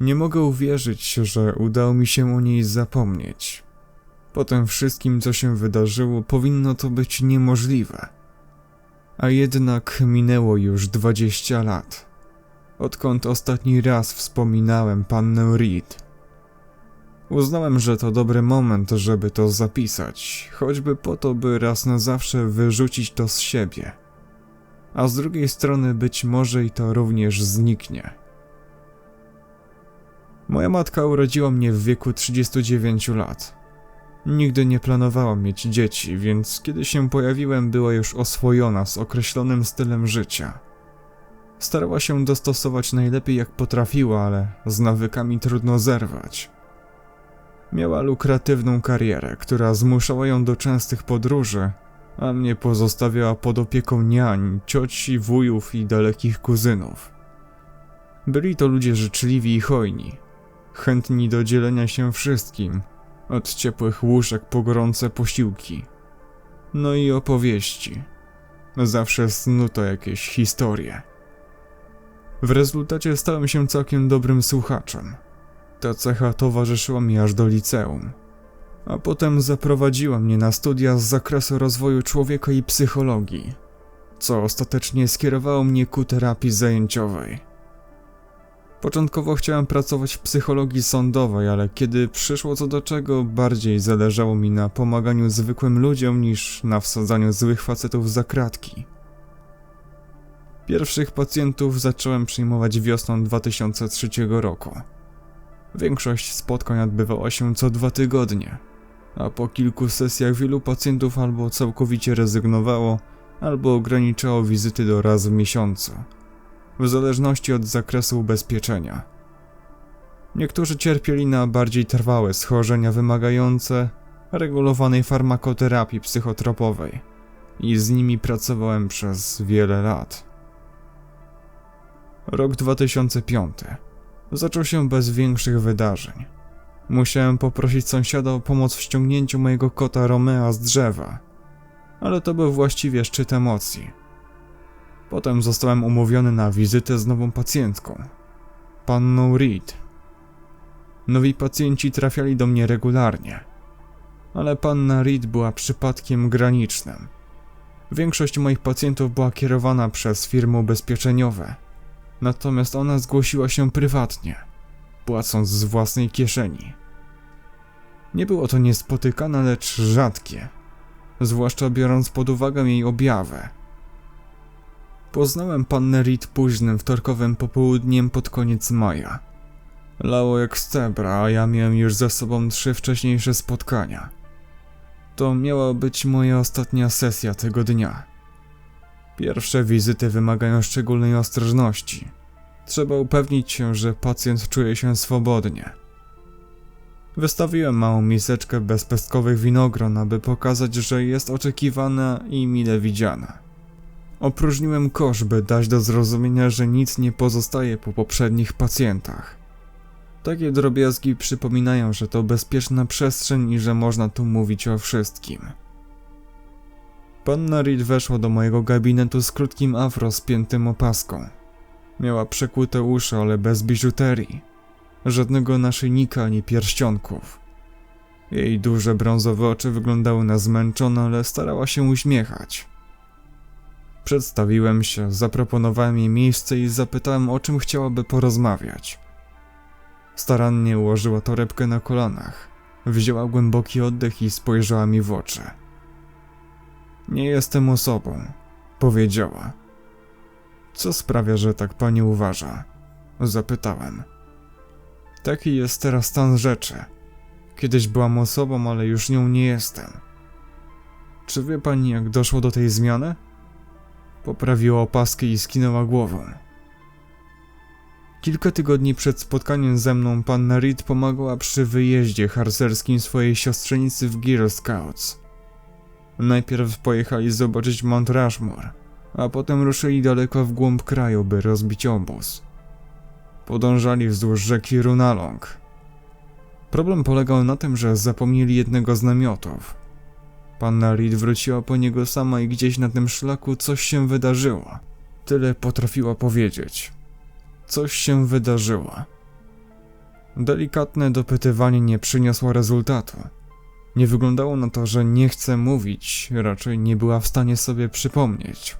Nie mogę uwierzyć, że udało mi się o niej zapomnieć. Po tym wszystkim, co się wydarzyło, powinno to być niemożliwe. A jednak minęło już 20 lat, odkąd ostatni raz wspominałem pannę Reed. Uznałem, że to dobry moment, żeby to zapisać, choćby po to, by raz na zawsze wyrzucić to z siebie. A z drugiej strony być może i to również zniknie. Moja matka urodziła mnie w wieku 39 lat. Nigdy nie planowałam mieć dzieci, więc kiedy się pojawiłem, była już oswojona z określonym stylem życia. Starała się dostosować najlepiej jak potrafiła, ale z nawykami trudno zerwać. Miała lukratywną karierę, która zmuszała ją do częstych podróży, a mnie pozostawiała pod opieką niań, cioci, wujów i dalekich kuzynów. Byli to ludzie życzliwi i hojni, chętni do dzielenia się wszystkim, od ciepłych łóżek po gorące posiłki. No i opowieści. Zawsze snuto jakieś historie. W rezultacie stałem się całkiem dobrym słuchaczem. Ta cecha towarzyszyła mi aż do liceum. A potem zaprowadziła mnie na studia z zakresu rozwoju człowieka i psychologii, co ostatecznie skierowało mnie ku terapii zajęciowej. Początkowo chciałem pracować w psychologii sądowej, ale kiedy przyszło co do czego, bardziej zależało mi na pomaganiu zwykłym ludziom niż na wsadzaniu złych facetów za kratki. Pierwszych pacjentów zacząłem przyjmować wiosną 2003 roku. Większość spotkań odbywała się co dwa tygodnie, a po kilku sesjach wielu pacjentów albo całkowicie rezygnowało, albo ograniczało wizyty do raz w miesiącu, w zależności od zakresu ubezpieczenia. Niektórzy cierpieli na bardziej trwałe schorzenia wymagające regulowanej farmakoterapii psychotropowej i z nimi pracowałem przez wiele lat. Rok 2005 zaczął się bez większych wydarzeń. Musiałem poprosić sąsiada o pomoc w ściągnięciu mojego kota Romea z drzewa, ale to był właściwie szczyt emocji. Potem zostałem umówiony na wizytę z nową pacjentką, panną Reed. Nowi pacjenci trafiali do mnie regularnie, ale panna Reed była przypadkiem granicznym. Większość moich pacjentów była kierowana przez firmy ubezpieczeniowe, natomiast ona zgłosiła się prywatnie, płacąc z własnej kieszeni. Nie było to niespotykane, lecz rzadkie, zwłaszcza biorąc pod uwagę jej objawę. Poznałem pannę Reed późnym wtorkowym popołudniem pod koniec maja. Lało jak stebra, a ja miałem już za sobą trzy wcześniejsze spotkania. To miała być moja ostatnia sesja tego dnia. Pierwsze wizyty wymagają szczególnej ostrożności. Trzeba upewnić się, że pacjent czuje się swobodnie. Wystawiłem małą miseczkę bezpestkowych winogron, aby pokazać, że jest oczekiwana i mile widziana. Opróżniłem kosz, by dać do zrozumienia, że nic nie pozostaje po poprzednich pacjentach. Takie drobiazgi przypominają, że to bezpieczna przestrzeń i że można tu mówić o wszystkim. Panna Reed weszła do mojego gabinetu z krótkim afro spiętym opaską. Miała przekłute uszy, ale bez biżuterii. Żadnego naszyjnika ani pierścionków. Jej duże brązowe oczy wyglądały na zmęczone, ale starała się uśmiechać. Przedstawiłem się, zaproponowałem jej miejsce i zapytałem, o czym chciałaby porozmawiać. Starannie ułożyła torebkę na kolanach, wzięła głęboki oddech i spojrzała mi w oczy. Nie jestem osobą, powiedziała. Co sprawia, że tak pani uważa? Zapytałem. Taki jest teraz stan rzeczy. Kiedyś byłam osobą, ale już nią nie jestem. Czy wie pani, jak doszło do tej zmiany? Poprawiła opaskę i skinęła głową. Kilka tygodni przed spotkaniem ze mną panna Reed pomagała przy wyjeździe harcerskim swojej siostrzenicy w Girl Scouts. Najpierw pojechali zobaczyć Mount Rushmore, a potem ruszyli daleko w głąb kraju, by rozbić obóz. Podążali wzdłuż rzeki Runalong. Problem polegał na tym, że zapomnieli jednego z namiotów. Panna Reed wróciła po niego sama i gdzieś na tym szlaku coś się wydarzyło. Tyle potrafiła powiedzieć. Coś się wydarzyło. Delikatne dopytywanie nie przyniosło rezultatu. Nie wyglądało na to, że nie chce mówić, raczej nie była w stanie sobie przypomnieć.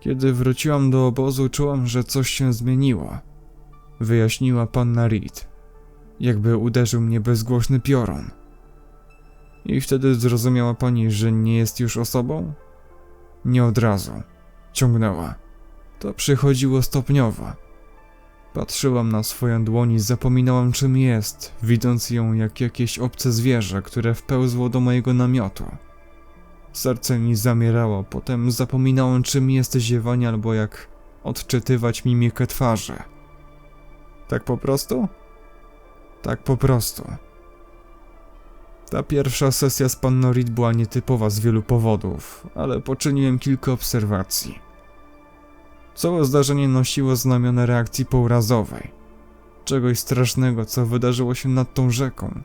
Kiedy wróciłam do obozu, czułam, że coś się zmieniło. Wyjaśniła panna Reed. Jakby uderzył mnie bezgłośny piorun. I wtedy zrozumiała pani, że nie jest już osobą? Nie od razu. Ciągnęła. To przychodziło stopniowo. Patrzyłam na swoją dłoń i zapominałam czym jest, widząc ją jak jakieś obce zwierzę, które wpełzło do mojego namiotu. Serce mi zamierało, potem zapominałem czym jest ziewanie albo jak odczytywać mimikę twarzy. Tak po prostu? Tak po prostu. Ta pierwsza sesja z panną Reed była nietypowa z wielu powodów, ale poczyniłem kilka obserwacji. Całe zdarzenie nosiło znamiona reakcji pourazowej. Czegoś strasznego, co wydarzyło się nad tą rzeką,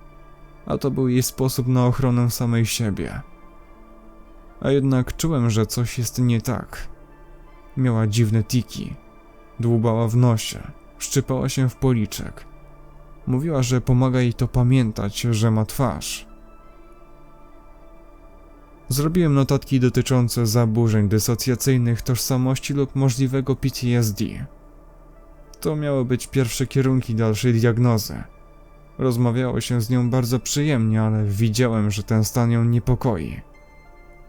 a to był jej sposób na ochronę samej siebie. A jednak czułem, że coś jest nie tak. Miała dziwne tiki, dłubała w nosie, szczypała się w policzek. Mówiła, że pomaga jej to pamiętać, że ma twarz. Zrobiłem notatki dotyczące zaburzeń dysocjacyjnych tożsamości lub możliwego PTSD. To miały być pierwsze kierunki dalszej diagnozy. Rozmawiało się z nią bardzo przyjemnie, ale widziałem, że ten stan ją niepokoi.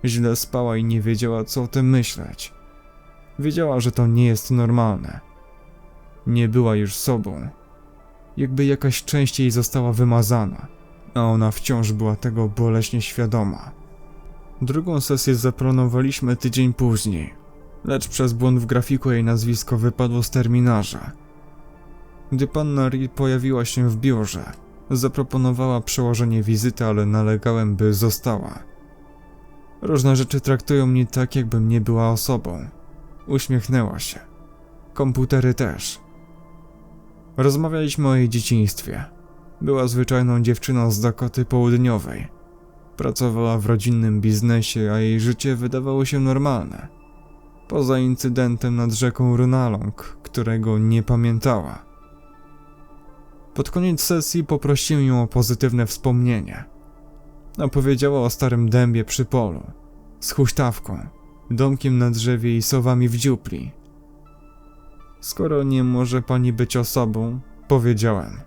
Źle spała i nie wiedziała, co o tym myśleć. Wiedziała, że to nie jest normalne. Nie była już sobą. Jakby jakaś część jej została wymazana, a ona wciąż była tego boleśnie świadoma. Drugą sesję zaplanowaliśmy tydzień później, lecz przez błąd w grafiku jej nazwisko wypadło z terminarza. Gdy panna Reed pojawiła się w biurze, zaproponowała przełożenie wizyty, ale nalegałem, by została. Różne rzeczy traktują mnie tak, jakbym nie była osobą. Uśmiechnęła się. Komputery też. Rozmawialiśmy o jej dzieciństwie. Była zwyczajną dziewczyną z Dakoty Południowej. Pracowała w rodzinnym biznesie, a jej życie wydawało się normalne. Poza incydentem nad rzeką Runalong, którego nie pamiętała. Pod koniec sesji poprosiłem ją o pozytywne wspomnienie. Opowiedziała o starym dębie przy polu, z huśtawką, domkiem na drzewie i sowami w dziupli. Skoro nie może pani być osobą, powiedziałem.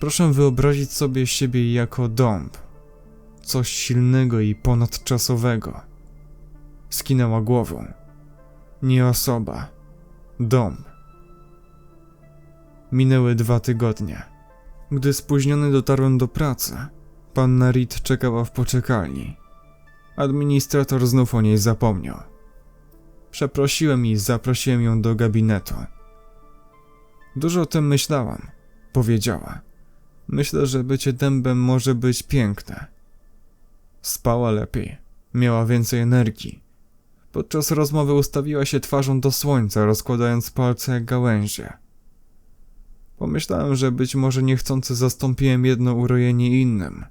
Proszę wyobrazić sobie siebie jako dąb. Coś silnego i ponadczasowego. Skinęła głową. Nie osoba. Dąb. Minęły dwa tygodnie. Gdy spóźniony dotarłem do pracy, panna Reed czekała w poczekalni. Administrator znów o niej zapomniał. Przeprosiłem i zaprosiłem ją do gabinetu. Dużo o tym myślałam, powiedziała. Myślę, że bycie dębem może być piękne. Spała lepiej, miała więcej energii. Podczas rozmowy ustawiła się twarzą do słońca, rozkładając palce jak gałęzie. Pomyślałem, że być może niechcący zastąpiłem jedno urojenie innym,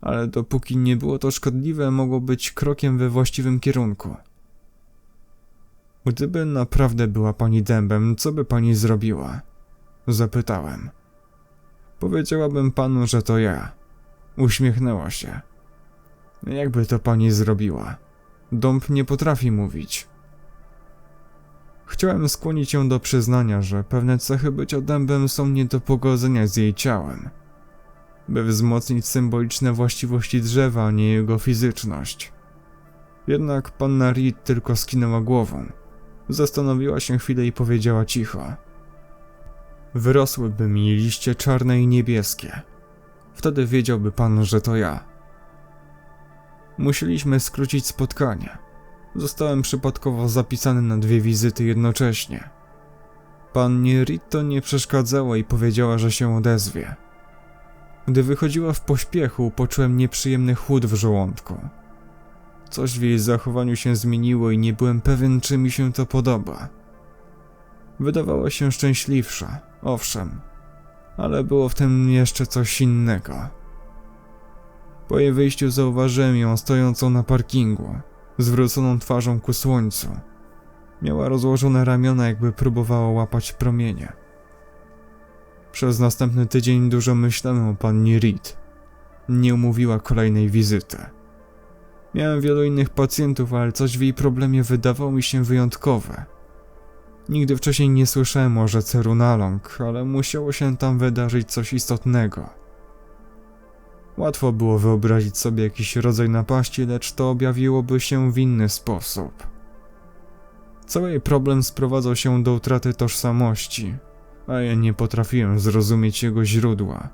ale dopóki nie było to szkodliwe, mogło być krokiem we właściwym kierunku. Gdyby naprawdę była pani dębem, co by pani zrobiła? Zapytałem. Powiedziałabym panu, że to ja. Uśmiechnęła się. Jakby to pani zrobiła? Dąb nie potrafi mówić. Chciałem skłonić ją do przyznania, że pewne cechy bycia dębem są nie do pogodzenia z jej ciałem, by wzmocnić symboliczne właściwości drzewa, a nie jego fizyczność. Jednak panna Reed tylko skinęła głową. Zastanowiła się chwilę i powiedziała cicho. Wyrosłyby mi liście czarne i niebieskie. Wtedy wiedziałby pan, że to ja. Musieliśmy skrócić spotkanie. Zostałem przypadkowo zapisany na dwie wizyty jednocześnie. Pannie Ritto nie przeszkadzała i powiedziała, że się odezwie. Gdy wychodziła w pośpiechu, poczułem nieprzyjemny chłód w żołądku. Coś w jej zachowaniu się zmieniło i nie byłem pewien, czy mi się to podoba. Wydawała się szczęśliwsza, owszem, ale było w tym jeszcze coś innego. Po jej wyjściu zauważyłem ją stojącą na parkingu, zwróconą twarzą ku słońcu. Miała rozłożone ramiona, jakby próbowała łapać promienie. Przez następny tydzień dużo myślałem o pannie Reed. Nie umówiła kolejnej wizyty. Miałem wielu innych pacjentów, ale coś w jej problemie wydawało mi się wyjątkowe. Nigdy wcześniej nie słyszałem o rzece Runalong, ale musiało się tam wydarzyć coś istotnego. Łatwo było wyobrazić sobie jakiś rodzaj napaści, lecz to objawiłoby się w inny sposób. Cały jej problem sprowadzał się do utraty tożsamości, a ja nie potrafiłem zrozumieć jego źródła.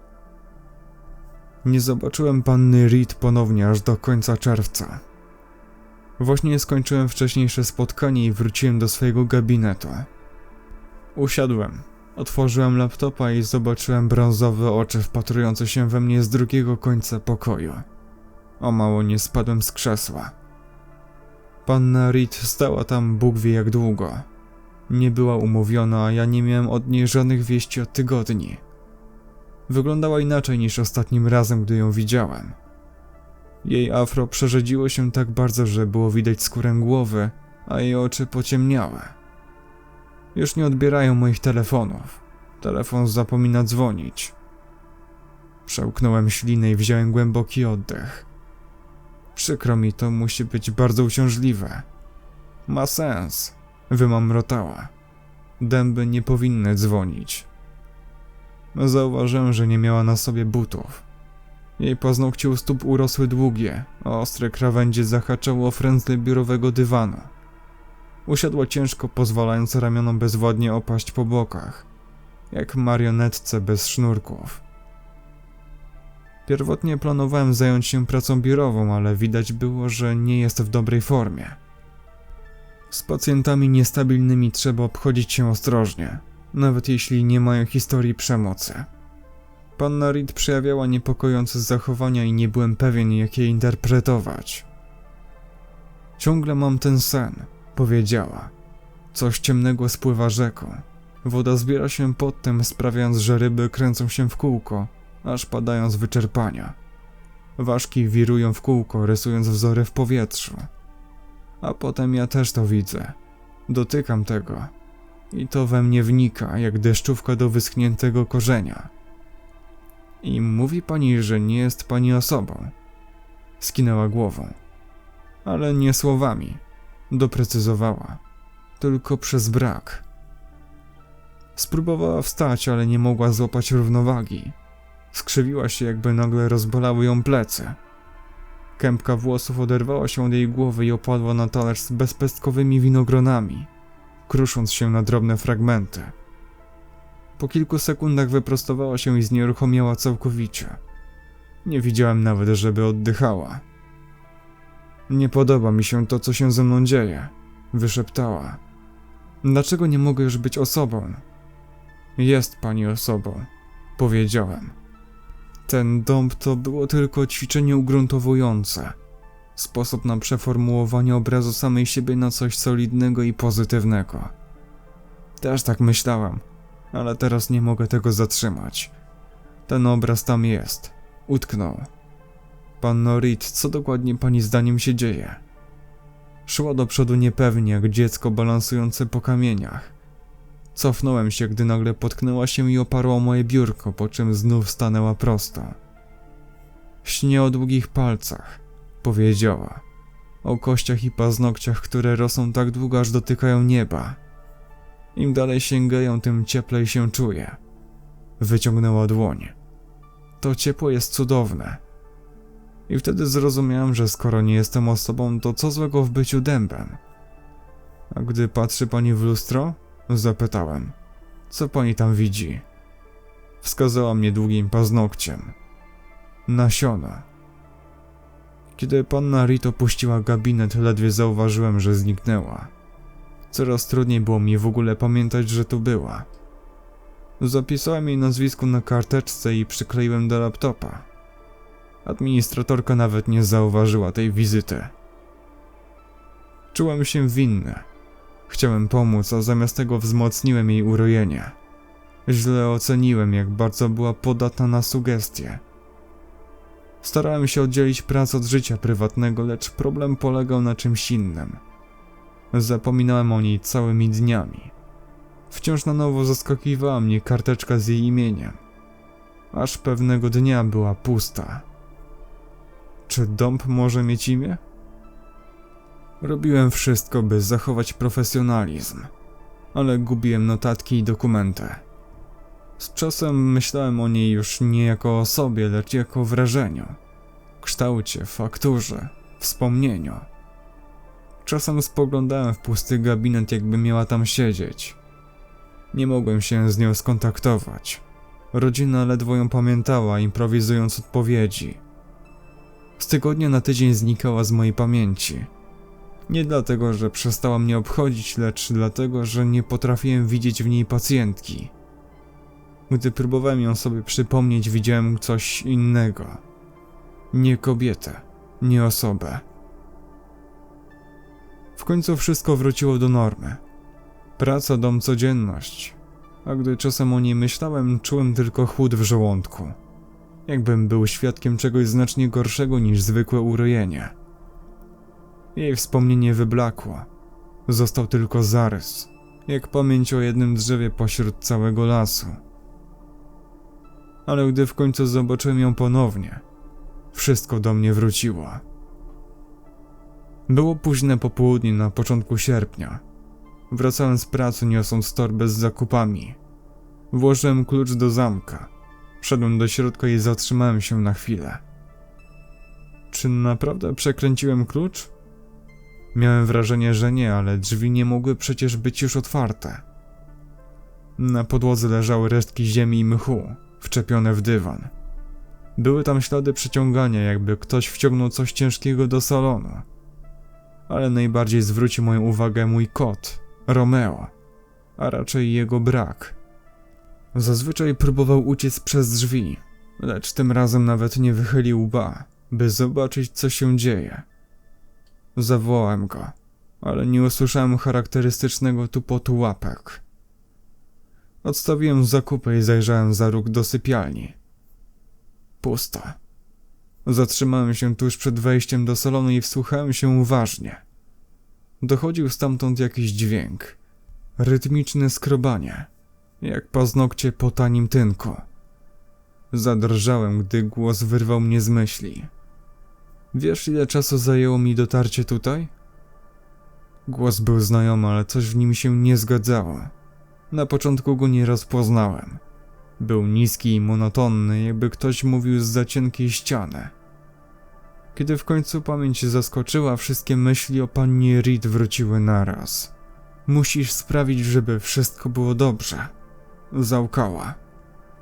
Nie zobaczyłem panny Reed ponownie aż do końca czerwca. Właśnie skończyłem wcześniejsze spotkanie i wróciłem do swojego gabinetu. Usiadłem, otworzyłem laptopa i zobaczyłem brązowe oczy wpatrujące się we mnie z drugiego końca pokoju. O mało nie spadłem z krzesła. Panna Reed stała tam Bóg wie jak długo. Nie była umówiona, a ja nie miałem od niej żadnych wieści od tygodni. Wyglądała inaczej niż ostatnim razem, gdy ją widziałem. Jej afro przerzedziło się tak bardzo, że było widać skórę głowy, a jej oczy pociemniały. Już nie odbierają moich telefonów. Telefon zapomina dzwonić. Przełknąłem ślinę i wziąłem głęboki oddech. Przykro mi, to musi być bardzo uciążliwe. Ma sens, wymamrotała. Dęby nie powinny dzwonić. Zauważyłem, że nie miała na sobie butów. Jej paznokcie u stóp urosły długie, a ostre krawędzie zahaczało o frędzle biurowego dywanu. Usiadła ciężko, pozwalając ramionom bezwładnie opaść po bokach, jak marionetce bez sznurków. Pierwotnie planowałem zająć się pracą biurową, ale widać było, że nie jest w dobrej formie. Z pacjentami niestabilnymi trzeba obchodzić się ostrożnie, nawet jeśli nie mają historii przemocy. Panna Reed przejawiała niepokojące zachowania i nie byłem pewien, jak je interpretować. Ciągle mam ten sen, powiedziała. Coś ciemnego spływa rzeką. Woda zbiera się pod tym, sprawiając, że ryby kręcą się w kółko, aż padają z wyczerpania. Ważki wirują w kółko, rysując wzory w powietrzu. A potem ja też to widzę. Dotykam tego. I to we mnie wnika, jak deszczówka do wyschniętego korzenia. I mówi pani, że nie jest pani osobą. Skinęła głową. Ale nie słowami. Doprecyzowała. Tylko przez brak. Spróbowała wstać, ale nie mogła złapać równowagi. Skrzywiła się, jakby nagle rozbolały ją plecy. Kępka włosów oderwała się od jej głowy i opadła na talerz z bezpestkowymi winogronami, krusząc się na drobne fragmenty. Po kilku sekundach wyprostowała się i znieruchomiała całkowicie. Nie widziałem nawet, żeby oddychała. Nie podoba mi się to, co się ze mną dzieje, wyszeptała. Dlaczego nie mogę już być osobą? Jest pani osobą, powiedziałem. Ten dąb to było tylko ćwiczenie ugruntowujące. Sposób na przeformułowanie obrazu samej siebie na coś solidnego i pozytywnego. Też tak myślałem, ale teraz nie mogę tego zatrzymać. Ten obraz tam jest. Utknął. Panno Reed, co dokładnie pani zdaniem się dzieje? Szła do przodu niepewnie, jak dziecko balansujące po kamieniach. Cofnąłem się, gdy nagle potknęła się i oparła moje biurko, po czym znów stanęła prosto. Śnię o długich palcach, powiedziała. O kościach i paznokciach, które rosną tak długo, aż dotykają nieba. Im dalej sięgają, tym cieplej się czuję. Wyciągnęła dłoń. To ciepło jest cudowne. I wtedy zrozumiałem, że skoro nie jestem osobą, to co złego w byciu dębem? A gdy patrzy pani w lustro? Zapytałem. Co pani tam widzi? Wskazała mnie długim paznokciem. Nasiona. Kiedy panna Rito opuściła gabinet, ledwie zauważyłem, że zniknęła. Coraz trudniej było mi w ogóle pamiętać, że tu była. Zapisałem jej nazwisko na karteczce i przykleiłem do laptopa. Administratorka nawet nie zauważyła tej wizyty. Czułem się winny. Chciałem pomóc, a zamiast tego wzmocniłem jej urojenie. Źle oceniłem, jak bardzo była podatna na sugestie. Starałem się oddzielić pracę od życia prywatnego, lecz problem polegał na czymś innym. Zapominałem o niej całymi dniami. Wciąż na nowo zaskakiwała mnie karteczka z jej imieniem. Aż pewnego dnia była pusta. Czy dąb może mieć imię? Robiłem wszystko, by zachować profesjonalizm, ale gubiłem notatki i dokumenty. Z czasem myślałem o niej już nie jako o sobie, lecz jako wrażeniu, kształcie, fakturze, wspomnieniu. Czasem spoglądałem w pusty gabinet, jakby miała tam siedzieć. Nie mogłem się z nią skontaktować. Rodzina ledwo ją pamiętała, improwizując odpowiedzi. Z tygodnia na tydzień znikała z mojej pamięci. Nie dlatego, że przestała mnie obchodzić, lecz dlatego, że nie potrafiłem widzieć w niej pacjentki. Gdy próbowałem ją sobie przypomnieć, widziałem coś innego. Nie kobietę, nie osobę. W końcu wszystko wróciło do normy. Praca, dom, codzienność. A gdy czasem o niej myślałem, czułem tylko chłód w żołądku. Jakbym był świadkiem czegoś znacznie gorszego niż zwykłe urojenie. Jej wspomnienie wyblakło. Został tylko zarys, jak pamięć o jednym drzewie pośród całego lasu. Ale gdy w końcu zobaczyłem ją ponownie, wszystko do mnie wróciło. Było późne popołudnie na początku sierpnia. Wracałem z pracy niosąc torbę z zakupami. Włożyłem klucz do zamka. Wszedłem do środka i zatrzymałem się na chwilę. Czy naprawdę przekręciłem klucz? Miałem wrażenie, że nie, ale drzwi nie mogły przecież być już otwarte. Na podłodze leżały resztki ziemi i mchu, wczepione w dywan. Były tam ślady przeciągania, jakby ktoś wciągnął coś ciężkiego do salonu. Ale najbardziej zwrócił moją uwagę mój kot, Romeo, a raczej jego brak. Zazwyczaj próbował uciec przez drzwi, lecz tym razem nawet nie wychylił łba, by zobaczyć, co się dzieje. Zawołałem go, ale nie usłyszałem charakterystycznego tupotu łapek. Odstawiłem zakupy i zajrzałem za róg do sypialni. Pusto. Zatrzymałem się tuż przed wejściem do salonu i wsłuchałem się uważnie. Dochodził stamtąd jakiś dźwięk. Rytmiczne skrobanie, jak paznokcie po tanim tynku. Zadrżałem, gdy głos wyrwał mnie z myśli. Wiesz, ile czasu zajęło mi dotarcie tutaj? Głos był znajomy, ale coś w nim się nie zgadzało. Na początku go nie rozpoznałem. Był niski i monotonny, jakby ktoś mówił z za cienkiej ściany. Kiedy w końcu pamięć zaskoczyła, wszystkie myśli o pannie Reed wróciły naraz. Musisz sprawić, żeby wszystko było dobrze. Załkała.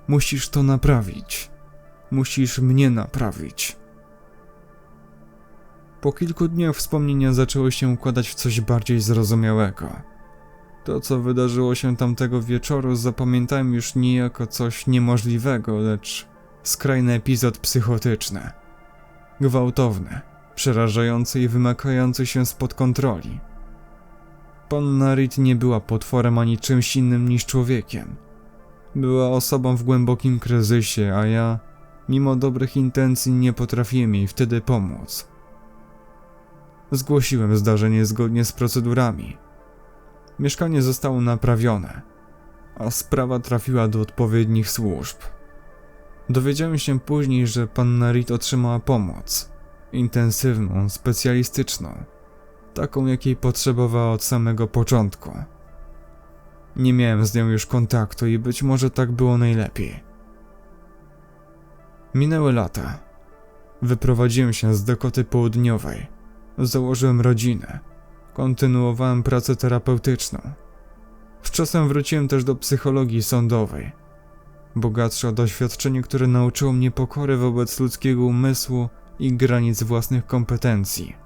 Musisz to naprawić. Musisz mnie naprawić. Po kilku dniach wspomnienia zaczęły się układać w coś bardziej zrozumiałego. To, co wydarzyło się tamtego wieczoru, zapamiętałem już nie jako coś niemożliwego, lecz skrajny epizod psychotyczny. Gwałtowny, przerażający i wymykający się spod kontroli. Panna Reed nie była potworem ani czymś innym niż człowiekiem. Była osobą w głębokim kryzysie, a ja, mimo dobrych intencji, nie potrafiłem jej wtedy pomóc. Zgłosiłem zdarzenie zgodnie z procedurami. Mieszkanie zostało naprawione, a sprawa trafiła do odpowiednich służb. Dowiedziałem się później, że panna Reed otrzymała pomoc. Intensywną, specjalistyczną. Taką, jakiej potrzebowała od samego początku. Nie miałem z nią już kontaktu i być może tak było najlepiej. Minęły lata. Wyprowadziłem się z Dakoty Południowej. Założyłem rodzinę. Kontynuowałem pracę terapeutyczną. Z czasem wróciłem też do psychologii sądowej. Bogatsze o doświadczenie, które nauczyło mnie pokory wobec ludzkiego umysłu i granic własnych kompetencji.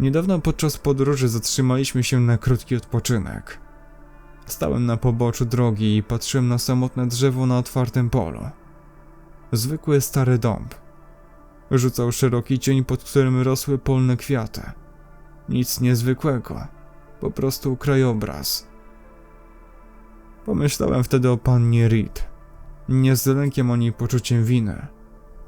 Niedawno podczas podróży zatrzymaliśmy się na krótki odpoczynek. Stałem na poboczu drogi i patrzyłem na samotne drzewo na otwartym polu. Zwykły stary dąb. Rzucał szeroki cień, pod którym rosły polne kwiaty. Nic niezwykłego, po prostu krajobraz. Pomyślałem wtedy o pannie Reed. Nie z lękiem ani poczuciem winy,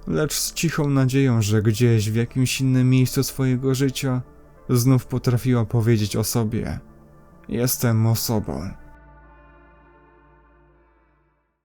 lecz z cichą nadzieją, że gdzieś w jakimś innym miejscu swojego życia znów potrafiła powiedzieć o sobie Jestem osobą,